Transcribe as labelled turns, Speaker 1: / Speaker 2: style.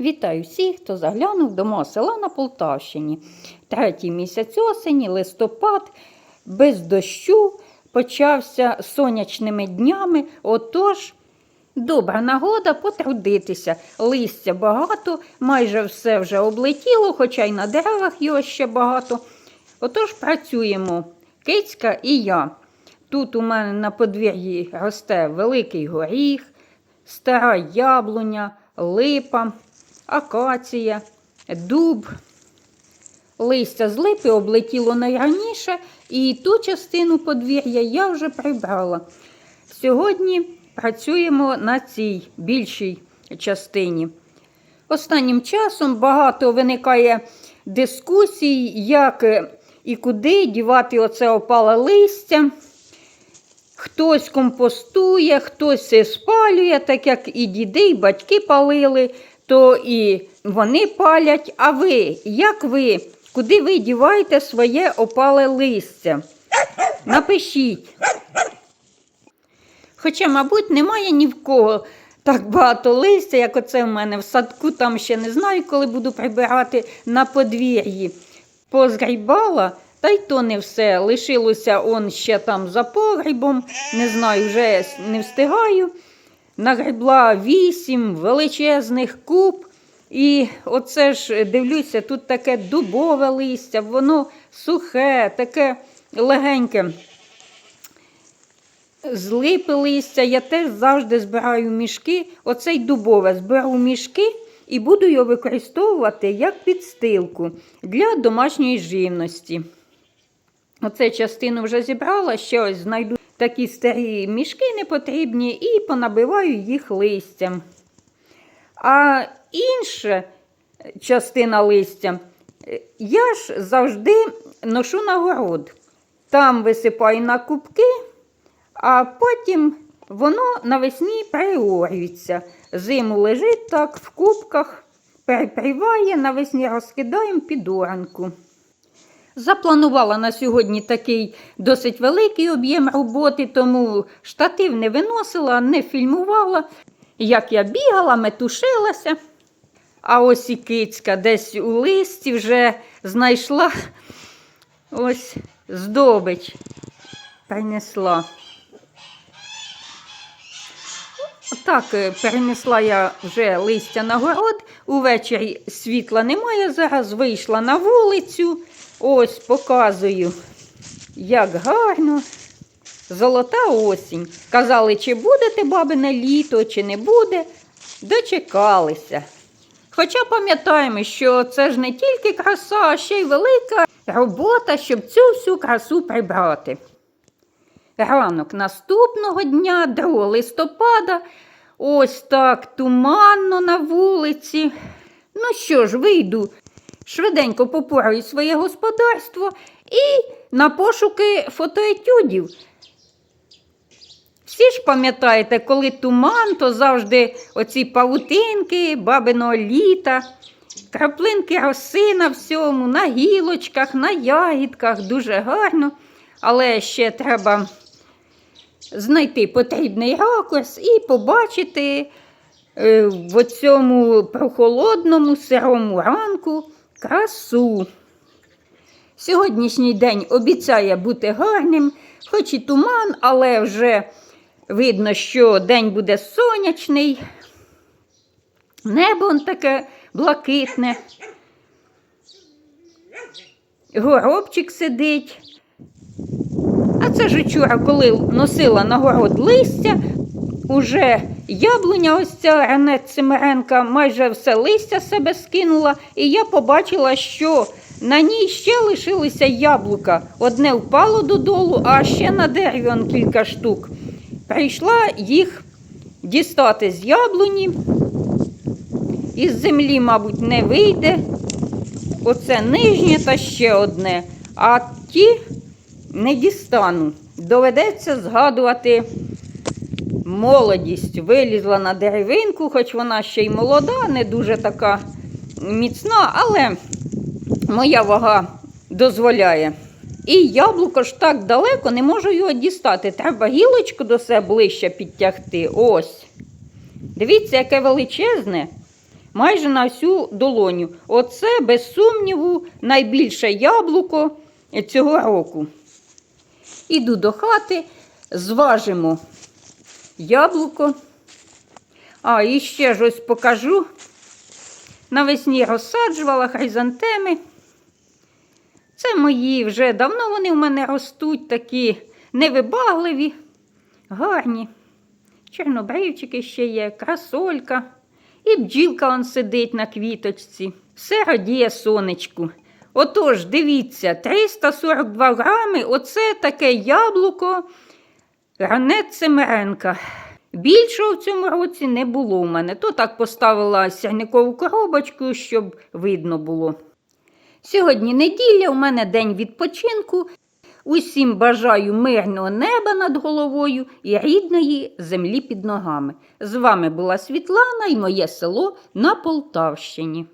Speaker 1: Вітаю всіх, хто заглянув до мого села на Полтавщині. Третій місяць осені, листопад, без дощу, почався сонячними днями. Отож, добра нагода потрудитися. Листя багато, майже все вже облетіло, хоча й на деревах його ще багато. Отож, працюємо кицька і я. Тут у мене на подвір'ї росте великий горіх, стара яблуня, липа, акація, дуб. Листя з липи облетіло найраніше, і ту частину подвір'я я вже прибрала. Сьогодні працюємо на цій більшій частині. Останнім часом багато виникає дискусій, як і куди дівати оце опале листя. Хтось компостує, хтось спалює, так як і діди, і батьки палили, то і вони палять. А ви, як ви, куди ви діваєте своє опале листя? Напишіть. Хоча, мабуть, немає ні в кого так багато листя, як оце в мене в садку, там ще не знаю, коли буду прибирати на подвір'ї. Позгрібала, та й то не все. Лишилося он ще там за погрібом, не знаю, вже не встигаю. Нагребла вісім величезних куб. І оце ж дивлюся, тут таке дубове листя, воно сухе, таке легеньке. З листя я теж завжди збираю мішки. Оцей дубове зберу мішки і буду його використовувати як підстилку для домашньої живності. Оце частину вже зібрала, ще ось знайду такі старі мішки непотрібні і понабиваю їх листям. А інша частина листя е, я ж завжди ношу на город. Там висипаю на кубки, а потім воно навесні переорюється. Зиму лежить так в кубках, перепріває, навесні розкидаємо під оранку. Запланувала на сьогодні такий досить великий об'єм роботи, тому штатив не виносила, не фільмувала. Як я бігала, метушилася. А ось і кицька десь у листі вже знайшла ось здобич. Принесла. Так, е, перенесла я вже листя на город. Увечері світла немає. Зараз вийшла на вулицю. Ось показую, як гарно. Золота осінь. Казали, чи будете бабине літо, чи не буде. Дочекалися. Хоча пам'ятаємо, що це ж не тільки краса, а ще й велика робота, щоб цю всю красу прибрати. Ранок наступного дня, 2 листопада, ось так туманно на вулиці. Ну що ж, вийду, швиденько попораю своє господарство і на пошуки фотоетюдів. Всі ж пам'ятаєте, коли туман, то завжди оці павутинки, бабиного літа, краплинки роси на всьому, на гілочках, на ягідках, дуже гарно. Але ще треба знайти потрібний ракурс і побачити е, в цьому прохолодному сирому ранку красу. Сьогоднішній день обіцяє бути гарним, хоч і туман, але вже видно, що день буде сонячний. Небо таке блакитне. Горобчик сидить. А це ж вчора, коли носила на город листя, уже яблуня ось ця Ренет Цимиренка майже все листя себе скинула, і я побачила, що на ній ще лишилися яблука. Одне впало додолу, а ще на дереві он кілька штук. Прийшла їх дістати з яблуні. Із землі, мабуть, не вийде. Оце нижнє та ще одне. А ті не дістану. Доведеться згадувати молодість. Вилізла на деревинку, хоч вона ще й молода, не дуже така міцна, але моя вага дозволяє. І яблуко ж так далеко, не можу його дістати. Треба гілочку до себе ближче підтягти. Ось. Дивіться, яке величезне. майже на всю долоню. Оце, без сумніву, найбільше яблуко цього року. Іду до хати, зважимо яблуко. А, і ще ж ось покажу. Навесні розсаджувала хризантеми. Це мої вже давно вони в мене ростуть, такі невибагливі, гарні. Чорнобривчики ще є, красолька. І бджілка он сидить на квіточці. Все радіє сонечку. Отож, дивіться, 342 грами оце таке яблуко Ранет Семеренка. Більшого в цьому році не було у мене. То так поставила сірникову коробочку, щоб видно було. Сьогодні неділя, у мене день відпочинку. Усім бажаю мирного неба над головою і рідної землі під ногами. З вами була Світлана і моє село на Полтавщині.